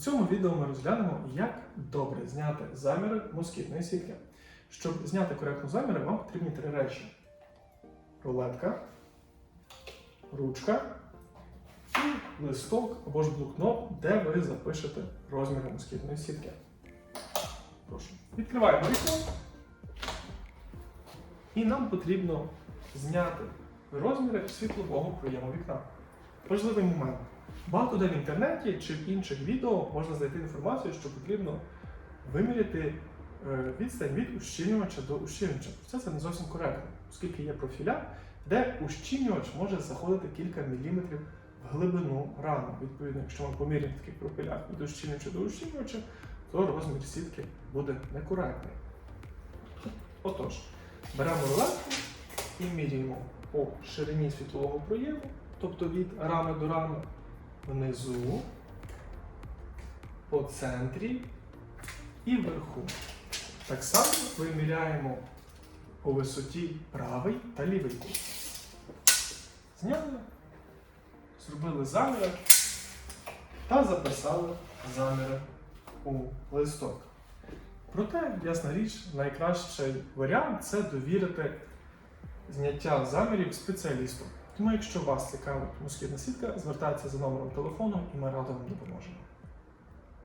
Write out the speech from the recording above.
цьому відео ми розглянемо, як добре зняти заміри москітної сітки. Щоб зняти коректно заміри, вам потрібні три речі: рулетка, ручка і листок або ж блокнот, де ви запишете розміри москітної сітки. Прошу. Відкриваємо вікно. І нам потрібно зняти розміри світлового проєму вікна. Важливий момент. Багато де в інтернеті чи в інших відео можна знайти інформацію, що потрібно виміряти е, відстань від ущільнювача до ущільнювача. Це це не зовсім коректно, оскільки є профіля, де ущільнювач може заходити кілька міліметрів в глибину рану. Відповідно, якщо ми поміряємо в таких профілях від ущільнювача до ущільнювача, то розмір сітки буде некоректний. Отож, беремо рулетку і міряємо по ширині світлового проєму, тобто від рами до рами, внизу, по центрі і вверху. Так само виміряємо по висоті правий та лівий кут. Зняли, зробили заміри та записали заміри у листок. Проте, ясна річ, найкращий варіант це довірити зняття замірів спеціалісту. Тому, якщо вас цікавить москітна сітка, звертайтеся за номером телефону і ми радо вам допоможемо.